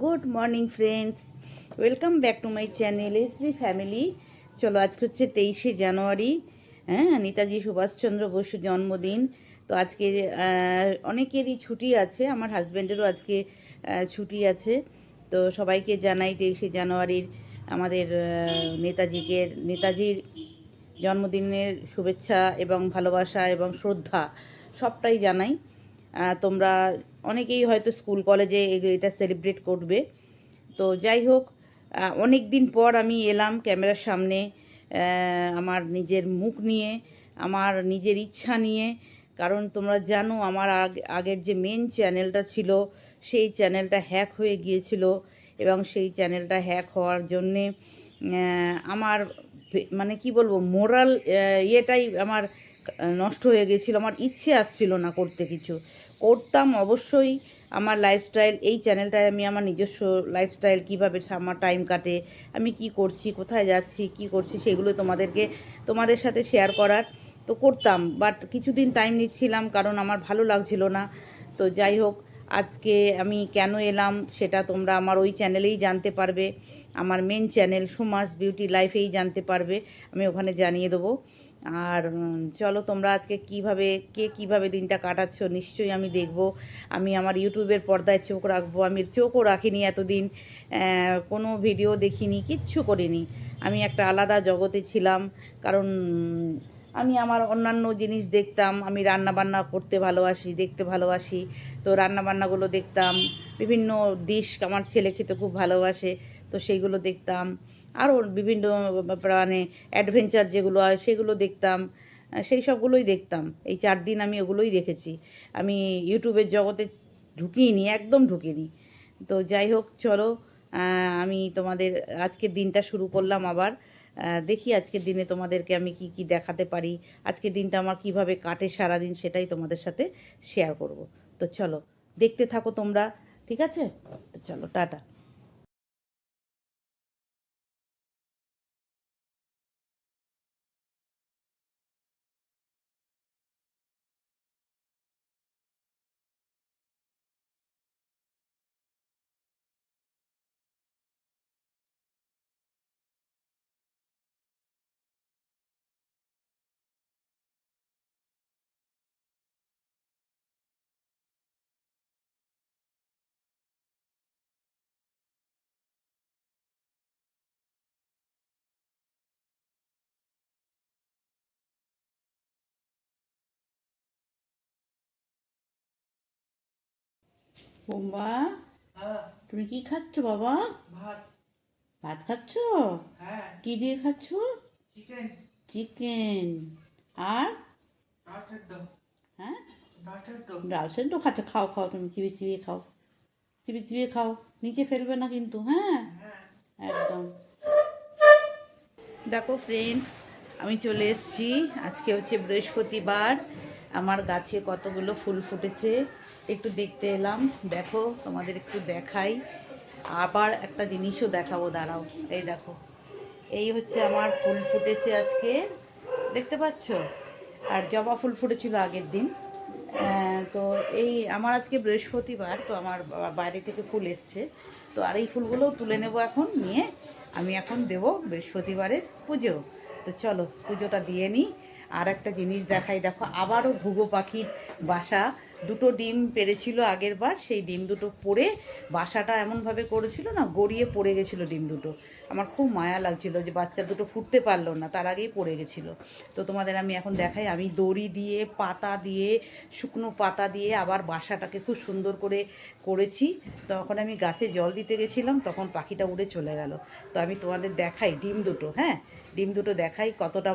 Good morning friends, welcome back to my channel SB family. চলো, আজকে হচ্ছে তেইশে জানুয়ারি হ্যাঁ নেতাজি সুভাষচন্দ্র বসু জন্মদিন। তো আজকে অনেকেরই ছুটি আছে, আমার হাজব্যান্ডেরও আজকে ছুটি আছে। তো সবাইকে জানাই তেইশে জানুয়ারির আমাদের নেতাজিকে, নেতাজির জন্মদিনের শুভেচ্ছা এবং ভালোবাসা এবং শ্রদ্ধা, সবটাই জানাই। তোমরা অনেকেই হয়তো স্কুল, কলেজে এটা সেলিব্রেট করবে। তো যাই হোক অনেক দিন পর আমি এলাম ক্যামেরার সামনে আমার নিজের মুখ নিয়ে, আমার নিজের ইচ্ছা নিয়ে। কারণ তোমরা জানো, আমার আগ- আগের যে মেন চ্যানেলটা ছিল, সেই চ্যানেলটা হ্যাক হয়ে গিয়েছিল এবং সেই চ্যানেলটা হ্যাক হওয়ার জন্যে আমার মানে কি বলব মোরাল ইয়েটাই আমার নষ্ট হয়ে গেছিল, আমার ইচ্ছে আসছিল না করতে কিছু। করতাম অবশ্যই আমার লাইফস্টাইল এই চ্যানেলটায় আমি আমার নিজস্ব লাইফস্টাইল কীভাবে আমার টাইম কাটে, আমি কি করছি, কোথায় যাচ্ছি, কি করছি, সেগুলো তোমাদেরকে, তোমাদের সাথে শেয়ার করার তো করতাম। বাট কিছুদিন টাইম নিচ্ছিলাম কারণ আমার ভালো লাগছিল না। তো যাই হোক, আজকে আমি কেন এলাম সেটা তোমরা আমার ওই চ্যানেলেই জানতে পারবে। আমার মেন চ্যানেল সুমাস বিউটি লাইফেই জানতে পারবে। আমি ওখানে জানিয়ে দেবো। আর চলো তোমরা আজকে কীভাবে, কে কীভাবে দিনটা কাটাচ্ছ নিশ্চয়ই আমি দেখব। আমি আমার ইউটিউবের পর্দায় চোখ রাখব। আমি চোখও রাখিনি এতদিন। কোনো ভিডিও দেখিনি, কিচ্ছু করিনি। আমি একটা আলাদা জগতে ছিলাম, কারণ আমি আমার অন্যান্য জিনিস দেখতাম। আমি রান্না বান্না করতে ভালোবাসি, দেখতে ভালোবাসি। তো রান্না বান্নাগুলো দেখতাম। বিভিন্ন ডিশ আমার ছেলে খেতে খুব ভালোবাসে। তো সেইগুলো দেখতাম। আরও বিভিন্ন মানে অ্যাডভেঞ্চার যেগুলো হয় সেগুলো দেখতাম। সেই সবগুলোই দেখতাম। এই চার দিন আমি ওগুলোই দেখেছি। আমি ইউটিউবের জগতে ঢুকিনি, একদম ঢুকিনি। তো যাই হোক, চলো আমি তোমাদের আজকের দিনটা শুরু করলাম আবার। দেখি আজকের দিনে তোমাদেরকে আমি কি কি দেখাতে পারি। আজকের দিনটা আমার কীভাবে কাটে সারাদিন সেটাই তোমাদের সাথে শেয়ার করব। তো চলো, দেখতে থাকো তোমরা, ঠিক আছে? তো চলো, টাটা। বোম্বা হ্যাঁ, তুমি কি খাচ্ছ বাবা? ভাত। ভাত খাচ্ছ? হ্যাঁ। কি দিয়ে খাচ্ছ? চিকেন। চিকেন। আর? হ্যাঁ? ডাল সেদ্ধ। খাচ্ছ? খাও খাও তুমি চিবিয়ে চিবিয়ে খাও। চিবিয়ে চিবিয়ে খাও। নিচে ফেলবে না কিন্তু হ্যাঁ? হ্যাঁ। একদম। দেখো ফ্রেন্ডস আমি চলে এসেছি। আজকে হচ্ছে বৃহস্পতিবার। আমার গাছে কতগুলো ফুল ফুটেছে, একটু দেখতে এলাম। দেখো, তোমাদের একটু দেখাই। আবার একটা জিনিসও দেখাবো, দাঁড়াও। এই দেখো, এই হচ্ছে আমার ফুল ফুটেছে আজকে। দেখতে পাচ্ছ? আর জবা ফুল ফুটেছিল আগের দিন। তো এই আমার আজকে বৃহস্পতিবার, তো আমার বাইরে থেকে ফুল এসছে। তো আর এই ফুলগুলোও তুলে নেব এখন, নিয়ে আমি এখন দেব বৃহস্পতিবারের পুজো। তো চলো, পুজোটা দিয়ে নিই। আর একটা জিনিস দেখাই, দেখো আবারও ঘুঘো পাখির বাসা। দুটো ডিম পেরেছিল আগের বার, সেই ডিম দুটো পড়ে বাসাটা এমনভাবে করেছিল না, গড়িয়ে পড়ে গেছিল ডিম দুটো। আমার খুব মায়া লাগছিল যে বাচ্চা দুটো ফুটতে পারল না, তার আগেই পড়ে গেছিল। তো তোমাদের আমি এখন দেখাই, আমি দড়ি দিয়ে, পাতা দিয়ে, শুকনো পাতা দিয়ে আবার বাসাটাকে খুব সুন্দর করে করেছি। তখন আমি গাছে জল দিতে গেছিলাম, তখন পাখিটা উড়ে চলে গেল। তো আমি তোমাদের দেখাই ডিম দুটো হ্যাঁ? ডিম দুটো দেখাই কতটা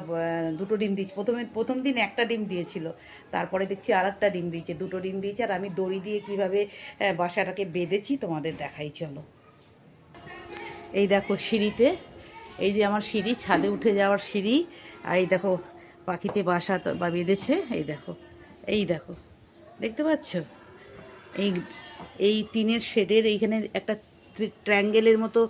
দুটো ডিম দিয়েছি। প্রথমে, প্রথম দিন একটা ডিম দিয়েছিল, তারপরে দেখছি আর একটা ডিম দিয়েছে, দুটো ডিম দিয়েছে, আর আমি দড়ি দিয়ে কীভাবে বাসাটাকে বেঁধেছি তোমাদের দেখাই, চলো। এই দেখো সিঁড়িতে, এই যে আমার সিঁড়ি, ছাদে উঠে যাওয়ার সিঁড়ি, আর এই দেখো পাখিতে বাসা বা বেঁধেছে, এই দেখো এই দেখো, দেখতে পাচ্ছ? এই এই টিনের শেডের এইখানে একটা ট্র্যাঙ্গেলের মতো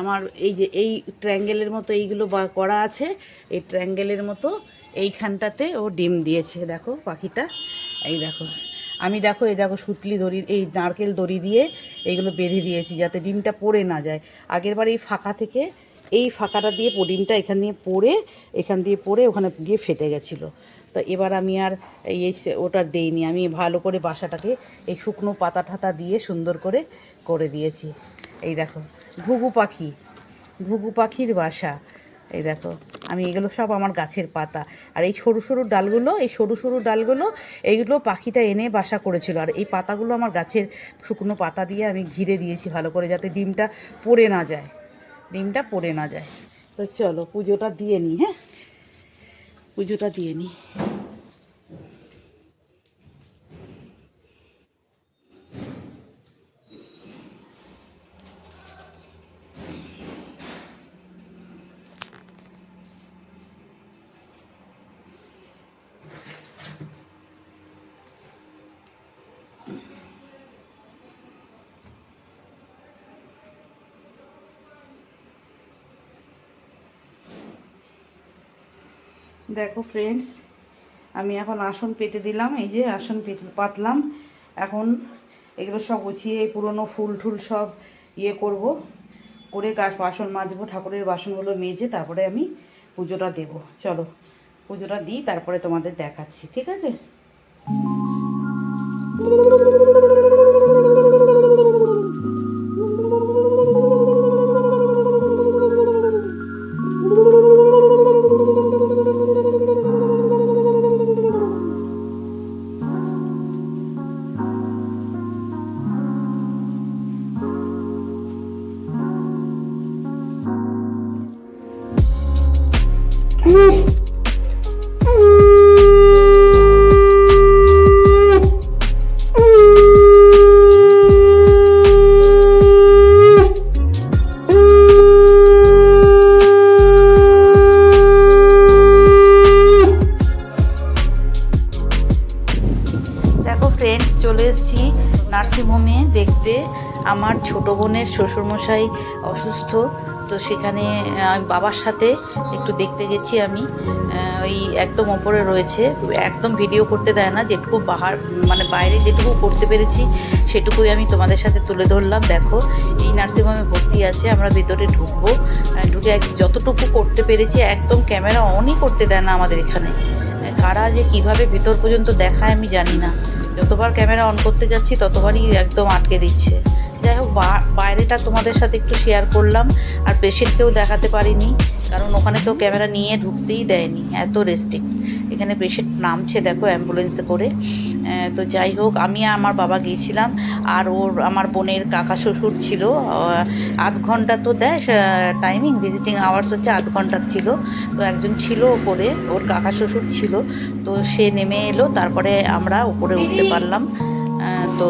আমার এই যে, এই ট্র্যাঙ্গেলের মতো এইগুলো করা আছে, এই ট্র্যাঙ্গেলের মতো এইখানটাতে ও ডিম দিয়েছে, দেখো পাখিটা। এই দেখো, আমি দেখো, এই দেখো সুতলি দড়ি, এই নারকেল দড়ি দিয়ে এইগুলো বেঁধে দিয়েছি যাতে ডিমটা পড়ে না যায়। আগের বার এই ফাঁকা থেকে, এই ফাঁকাটা দিয়ে ডিমটা এখান দিয়ে পড়ে, এখান দিয়ে পড়ে ওখানে গিয়ে ফেটে গেছিল। তো এবার আমি আর এই ওটা দেইনি, আমি ভালো করে বাসাটাকে এই শুকনো পাতা ঠাতা দিয়ে সুন্দর করে করে দিয়েছি। এই দেখো, ঘুঘু পাখি, ঘুঘু পাখির বাসা। এই দেখো, আমি এগুলো সব আমার গাছের পাতা। আর এই সরু সরু ডালগুলো, এই সরু সরু ডালগুলো, এইগুলো পাখিটা এনে বাসা করেছিল। আর এই পাতাগুলো আমার গাছের শুকনো পাতা দিয়ে আমি ঘিরে দিয়েছি ভালো করে যাতে ডিমটা পড়ে না যায়। ডিমটা পড়ে না যায়। তো চলো পুজোটা দিয়ে নিই হ্যাঁ? পুজোটা দিয়ে নিই দেখো ফ্রেন্ডস আমি এখন আসন পেতে দিলাম, এই যে আসন পেতে, পাতলাম। এখন এগুলো সব গুছিয়ে, এই পুরনো ফুল টুল সব ইয়ে করব। করে গাছ বাসন মাজবো, ঠাকুরের বাসনগুলো মেজে তারপরে আমি পুজোটা দেব। চলো, পুজোটা দিই, তারপরে তোমাদের দেখাচ্ছি, ঠিক আছে? দেখো ফ্রেন্ডস চলে এসেছি নার্সিংহোমে দেখতে। আমার ছোট বোনের শ্বশুরমশাই অসুস্থ। তো সেখানে আহ, বাবার সাথে একটু দেখতে গেছি আমি। ওই একদম ওপরে রয়েছে। একদম ভিডিও করতে দেয় না যেটুকু বাহার মানে বাইরে যেটুকু করতে পেরেছি সেটুকুই আমি তোমাদের সাথে তুলে ধরলাম। দেখো এই নার্সিংহোমে ভর্তি আছে আমরা ভিতরে ঢুকবো। ঢুকে এক- যতটুকু করতে পেরেছি একদম ক্যামেরা অনই করতে দেয় না আমাদের এখানে। কারা যে কীভাবে ভেতর পর্যন্ত দেখায় আমি জানি না। যতবার ক্যামেরা অন করতে যাচ্ছি ততবারই একদম আটকে দিচ্ছে। যাই হোক বাইরেটা তোমাদের সাথে একটু শেয়ার করলাম, আর পেশেন্টকেও দেখাতে পারিনি, কারণ ওখানে তো ক্যামেরা নিয়ে ঢুকতেই দেয়নি, এত রেস্ট্রিক্ট এখানে পেশেন্ট নামছে, দেখো অ্যাম্বুলেন্সে করে। তো যাই হোক, আমি আমার বাবা গিয়েছিলাম, আর ওর, আমার বোনের কাকা শ্বশুর ছিল আধ ঘণ্টা তো দেয় টাইমিং ভিজিটিং আওয়ার্স হচ্ছে আধ ঘণ্টা ছিল। তো একজন ছিল ওপরে, ওর কাকা শ্বশুর ছিল, তো সে নেমে এলো, তারপরে আমরা উপরে উঠতে পারলাম। তো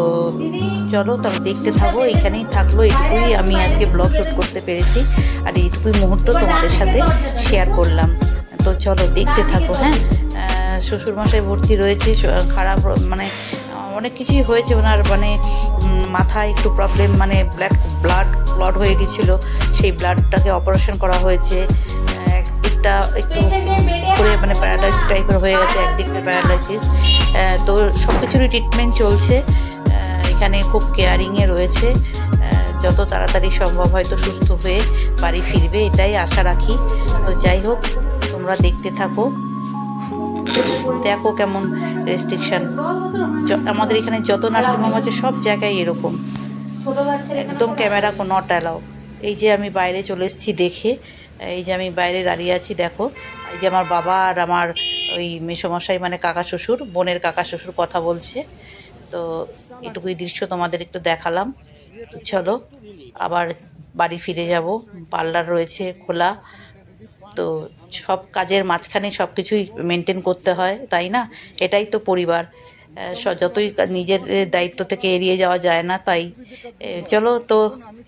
চলো তবে দেখতে থাকো, এখানেই থাকল এইটুকুই আমি আজকে ব্লগ শ্যুট করতে পেরেছি আর এইটুকুই মুহূর্ত তোমাদের সাথে শেয়ার করলাম। তো চলো দেখতে থাকো হ্যাঁ? শ্বশুরমশাই ভর্তি রয়েছে খারাপ মানে অনেক কিছুই হয়েছে ওনার মানে মাথায় একটু প্রবলেম মানে ব্লাড ব্লাড ক্লট হয়ে গেছিল, সেই ব্লাডটাকে অপারেশন করা হয়েছে। একদিকটা একটু করে মানে প্যারালাইস টাইপের হয়ে গেছে, একদিকটা প্যারালাইসিস তো সব কিছুরই ট্রিটমেন্ট চলছে। এখানে খুব কেয়ারিংয়ে রয়েছে। যত তাড়াতাড়ি সম্ভব হয়তো সুস্থ হয়ে বাড়ি ফিরবে, এটাই আশা রাখি। তো যাই হোক, তোমরা দেখতে থাকো। দেখো কেমন রেস্ট্রিকশন আমাদের এখানে যত নার্সিংহোম আছে, সব জায়গায় এরকম। একদম ক্যামেরা নট অ্যালাউ এই যে আমি বাইরে চলে এসেছি দেখে, এই যে আমি বাইরে দাঁড়িয়ে আছি, দেখো। এই যে আমার বাবা আর আমার ওই মেয়ে মেসমশাই মানে কাকা শ্বশুর, বোনের কাকা শ্বশুর কথা বলছে। তো এটুকুই দৃশ্য তোমাদের একটু দেখালাম। চলো, আবার বাড়ি ফিরে যাব। পার্লার রয়েছে খোলা। তো সব কাজের মাঝখানে সব কিছুই মেনটেন করতে হয়, তাই না? এটাই তো পরিবার। যতই নিজের দায়িত্ব থেকে এড়িয়ে যাওয়া যায় না, তাই। চলো তো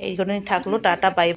এইগুলোই থাকল। Tata bye